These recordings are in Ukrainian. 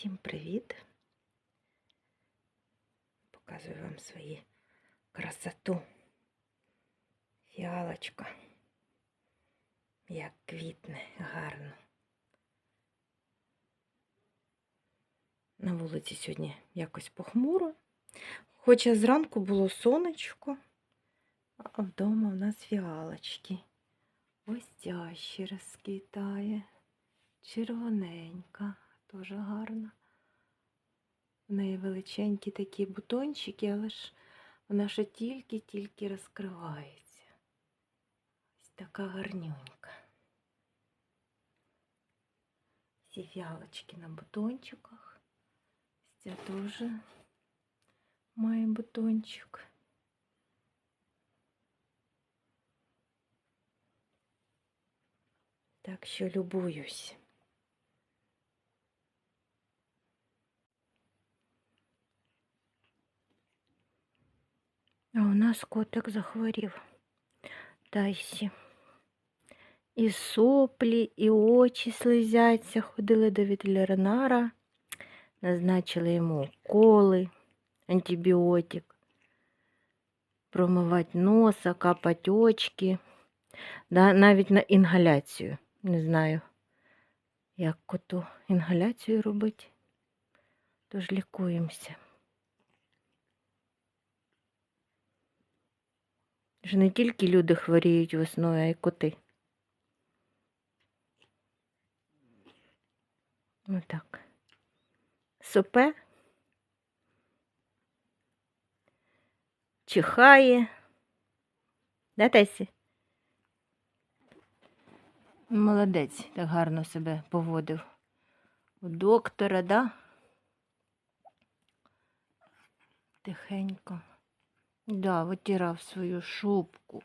Всім привіт! Показую вам свою красоту. Фіалочка, як квітне гарно. На вулиці сьогодні якось похмуро, хоча зранку було сонечко, а вдома в нас фіалочки. Ось ця ще розквітає, червоненька дуже гарна. В неї величенькі такі бутончики, але ж вона ще тільки-тільки розкривається. Ось така гарнюнька. Всі фіалочки на бутончиках. Ось Ця теж має бутончик. Так що любуюсь. А у нас котик захворів. Тайсі. І соплі, і очі слизяться. Ходили до ветеринара, назначили йому уколи, антибіотик, промивати носа, капати очки, да, навіть на інгаляцію. Не знаю, як коту інгаляцію робити. Тож лікуємося. Ж не тільки люди хворіють весною, а й коти. Отак. Сопе. Чихає. Да, Тесі? Молодець, так гарно себе поводив. У доктора, да? Тихенько. Да, витирав свою шубку.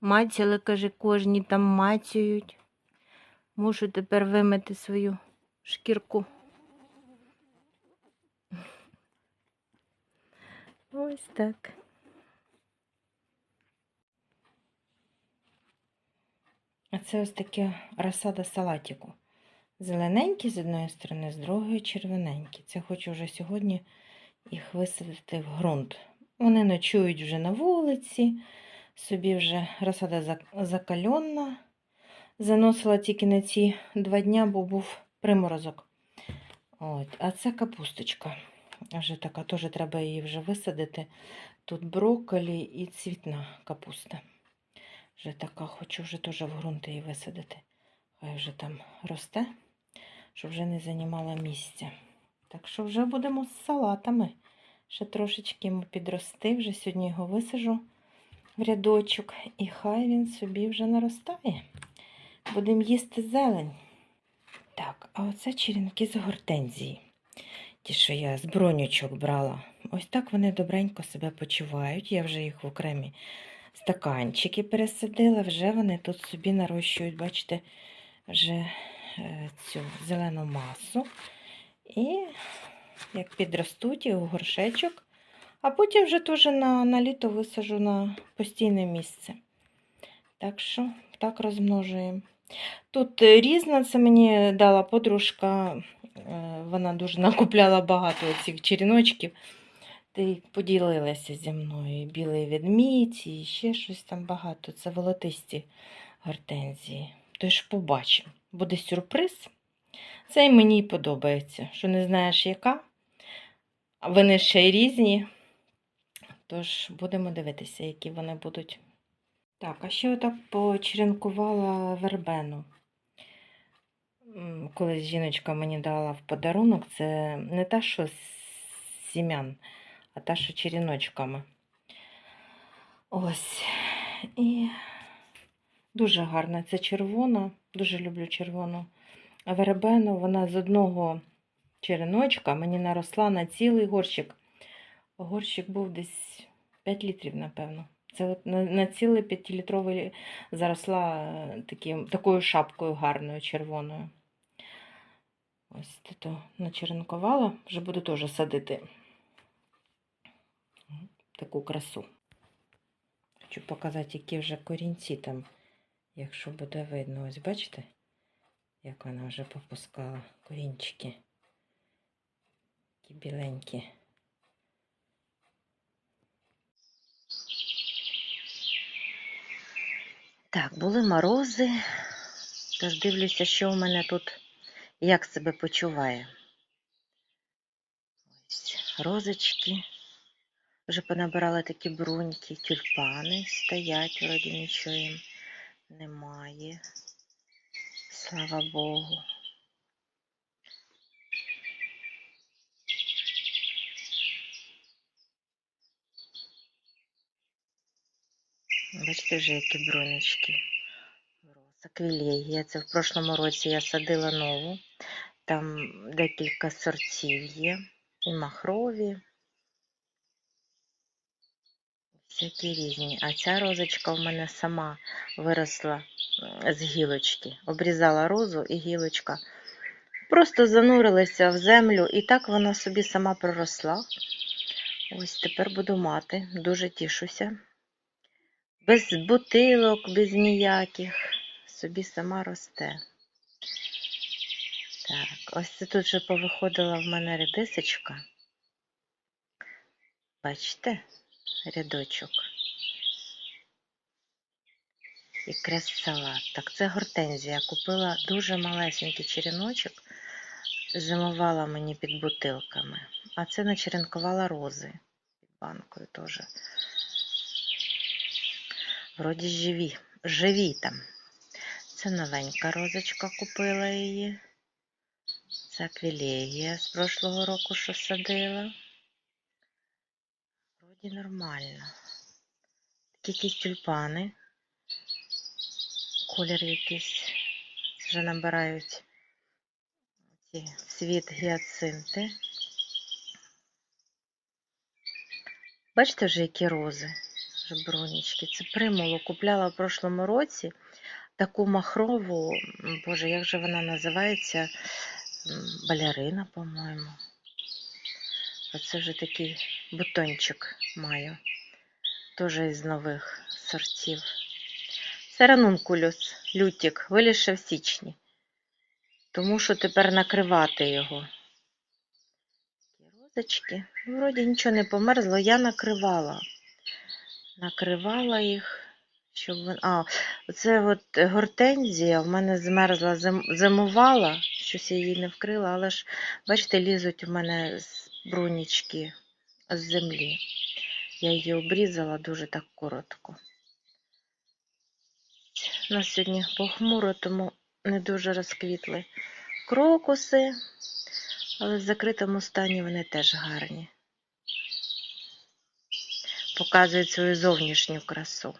Мацяли, каже, кожні там мацюють. Мушу тепер вимити свою шкірку. Ось так. А це ось таке розсада салатику. Зелененькі з одної сторони, з другої червоненькі. Це хочу вже сьогодні їх висадити в ґрунт. Вони ночують вже на вулиці, собі вже розсада закальонна. Заносила тільки на ці два дня, бо був приморозок. От. А це капусточка. Вже така, теж треба її вже висадити. Тут брокколі і цвітна капуста. Вже така, хочу вже теж в ґрунт її висадити. Хай вже там росте, щоб вже не займала місця. Так що вже будемо з салатами. Ще трошечки йому підрости, вже сьогодні його висажу в рядочок, і хай він собі вже наростає. Будемо їсти зелень. Так, а оце черенки з гортензії. Ті, що я з бронючок брала. Ось так вони добренько себе почувають. Я вже їх в окремі стаканчики пересадила, вже вони тут собі нарощують, бачите, вже е, цю зелену масу. І як підростуть і у горшечок, а потім вже теж на, на літо висажу на постійне місце. Так що так розмножуємо. Тут різна, це мені дала подружка, е, вона дуже накупляла багато цих черіночків. Й поділилася зі мною. Білий ведмідь, і ще щось там багато. Це волотисті гортензії. Тож побачимо. Буде сюрприз. Це і мені подобається, що не знаєш, яка. Вони ще й різні. Тож будемо дивитися, які вони будуть. Так, а ще отак почеренкувала вербену. Колись жіночка мені дала в подарунок, це не та, що з сім'ян, а та, що черіночками. Ось. І дуже гарна. Це червона, дуже люблю червону. Вербену вона з одного череночка мені наросла на цілий горщик. Горщик був десь 5 літрів, напевно. Це на, цілий 5-літровий заросла е, таким, такою шапкою гарною червоною. Ось то начеренкувала. Вже буду теж садити таку красу. Хочу показати, які вже корінці там, якщо буде видно. Ось бачите, як вона вже попускала корінчики. Такі біленькі. Так, були морози, тож дивлюся, що у мене тут як себе почуває. Ось розочки. Вже понабирала такі бруньки, тюльпани стоять, вроді нічого їм немає. Слава Богу. Бачите вже, які брунечки. Аквілегія. Це в прошлому році я садила нову. Там декілька сортів є. І махрові. Всякі різні. А ця розочка в мене сама виросла з гілочки. Обрізала розу і гілочка. Просто занурилася в землю, і так вона собі сама проросла. Ось тепер буду мати. Дуже тішуся. Без бутилок, без ніяких. Собі сама росте. Так, ось це тут вже повиходила в мене редисочка. Бачите? Рядочок. І крес-салат. Так, це гортензія. Купила дуже малесенький череночок, зимувала мені під бутилками. А це начеренкувала рози під банкою теж. Вроді живі, живі там. Це новенька розочка, купила її. Це аквілегія з прошлого року, що садила. Вроді нормально. Якісь тюльпани. Колір якийсь вже набирають ці світ гіацинти. Бачите вже, які рози, вже бронічки. Це примулу купляла в прошлому році таку махрову, боже, як же вона називається? М, Балерина, по-моєму. Оце вже такий бутончик маю. Теж із нових сортів. Серанункулюс, лютик, виліше в січні. Тому що тепер накривати його. Розочки. Ну, Вроді нічого не померзло, я накривала. Накривала їх, щоб вон- А, оце от гортензія в мене змерзла, зимувала, щось я її не вкрила, але ж, бачите, лізуть у мене з брунічки з землі. Я її обрізала дуже так коротко. У нас сьогодні похмуро, тому не дуже розквітли крокуси, але в закритому стані вони теж гарні. Показують свою зовнішню красу.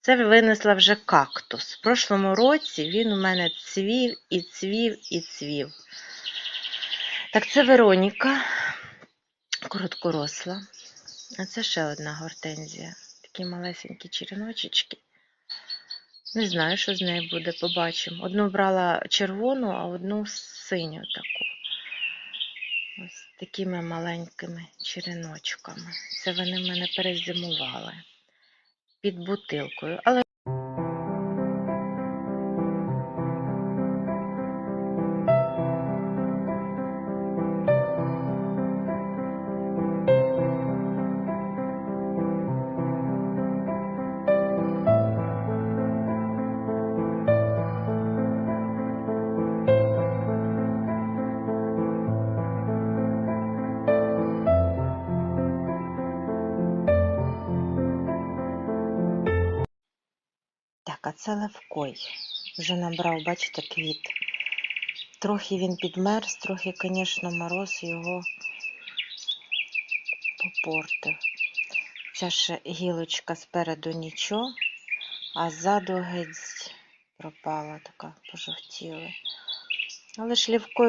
Це винесла вже кактус. В прошлому році він у мене цвів і цвів і цвів. Так, це Вероніка, короткоросла. А це ще одна гортензія. Такі малесенькі череночечки. Не знаю, що з нею буде, побачимо. Одну брала червону, а одну синю таку. Ось такими маленькими череночками. Це вони в мене перезимували під бутилкою. Але це левкой. Вже набрав, бачите, квіт. Трохи він підмерз, трохи, звісно, мороз його попортив. Ця ще гілочка спереду нічого, а ззаду геть пропала така, пожовтіла. Але ж лівкою